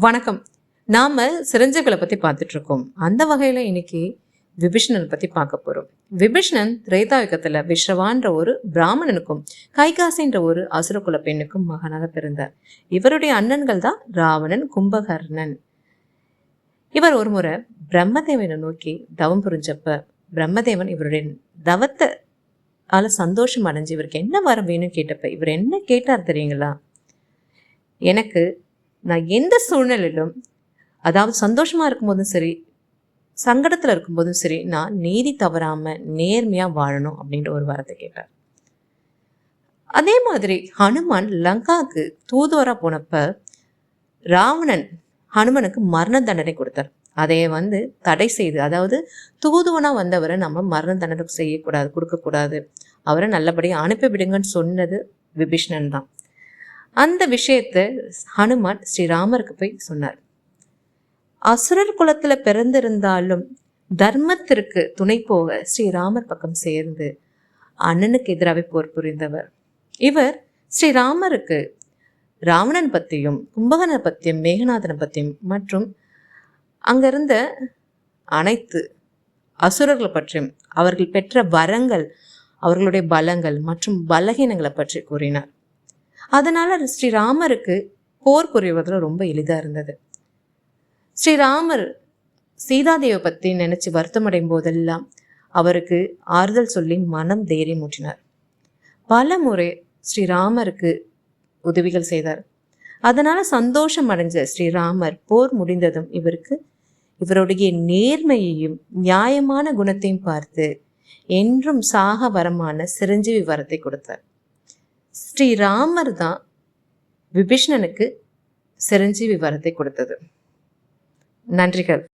வணக்கம். நாம சிரஞ்சீவிகளை பத்தி பார்த்துட்டு இருக்கோம் அந்த வகையில இன்னைக்கு விபீஷணன் பத்தி பார்க்க போறோம். விபீஷணன் திரேதாயுகத்துல விஸ்ரவான்ற ஒரு பிராமணனுக்கும் கைகாசின்ற ஒரு அசுரகுல பெண்ணுக்கும் மகனாக பிறந்தார். இவருடைய அண்ணன்கள் தான் ராவணன் கும்பகர்ணன். இவர் ஒரு முறை பிரம்மதேவனை நோக்கி தவம் புரிஞ்சப்ப பிரம்மதேவன் இவருடைய தவத்தை ஆல சந்தோஷம் அடைஞ்சு இவருக்கு என்ன வரம் வேணும்னு கேட்டப்ப இவர் என்ன கேட்டார் தெரியுங்களா? எனக்கு நான் எந்த சூழ்நிலையிலும் அதாவது சந்தோஷமா இருக்கும்போதும் சரி சங்கடத்தில் இருக்கும்போதும் சரி நான் நீதி தவறாமல் நேர்மையாக வாழணும் அப்படின்ற ஒரு வாரத்தை கேட்டார். அதே மாதிரி ஹனுமான் லங்காவுக்கு தூதுவராக போனப்ப ராவணன் ஹனுமனுக்கு மரண தண்டனை கொடுத்தார். அதையே வந்து தடை செய்து அதாவது தூதுவனாக வந்தவரை நம்ம மரண தண்டனை செய்யக்கூடாது கொடுக்கக்கூடாது. அவரை நல்லபடியாக அனுப்பி விடுங்கன்னு சொன்னது விபீஷ்ணன் தான். அந்த விஷயத்தை ஹனுமான் ஸ்ரீராமருக்கு போய் சொன்னார். அசுரர் குலத்தில் பிறந்திருந்தாலும் தர்மத்திற்கு துணை போக ஸ்ரீராமர் பக்கம் சேர்ந்து அண்ணனுக்கு எதிராக போர் புரிந்தவர். இவர் ஸ்ரீராமருக்கு ராவணன் பற்றியும் கும்பகனை பற்றியும் மேகநாதனை பற்றியும் மற்றும் அங்கிருந்த அனைத்து அசுரர்களை பற்றியும் அவர்கள் பெற்ற வரங்கள் அவர்களுடைய பலங்கள் மற்றும் பலகீனங்களை பற்றி கூறினார். அதனால் ஸ்ரீராமருக்கு போர் புரிவதில் ரொம்ப எளிதாக இருந்தது. ஸ்ரீராமர் சீதாதேவை பற்றி நினச்சி வருத்தமடையும் போதெல்லாம் அவருக்கு ஆறுதல் சொல்லி மனம் தைரியம் ஊற்றினார் பல முறை ஸ்ரீராமருக்கு உதவிகள் செய்தார். அதனால் சந்தோஷம் அடைஞ்ச ஸ்ரீராமர் போர் முடிந்ததும் இவருக்கு இவருடைய நேர்மையையும் நியாயமான குணத்தையும் பார்த்து என்றும் சாக வரமான சிரஞ்சீவி வரத்தை கொடுத்தார். ஸ்ரீராமர் தான் விபீஷ்ணனுக்கு சிரஞ்சீவி வரத்தை கொடுத்தது. நன்றிகள்.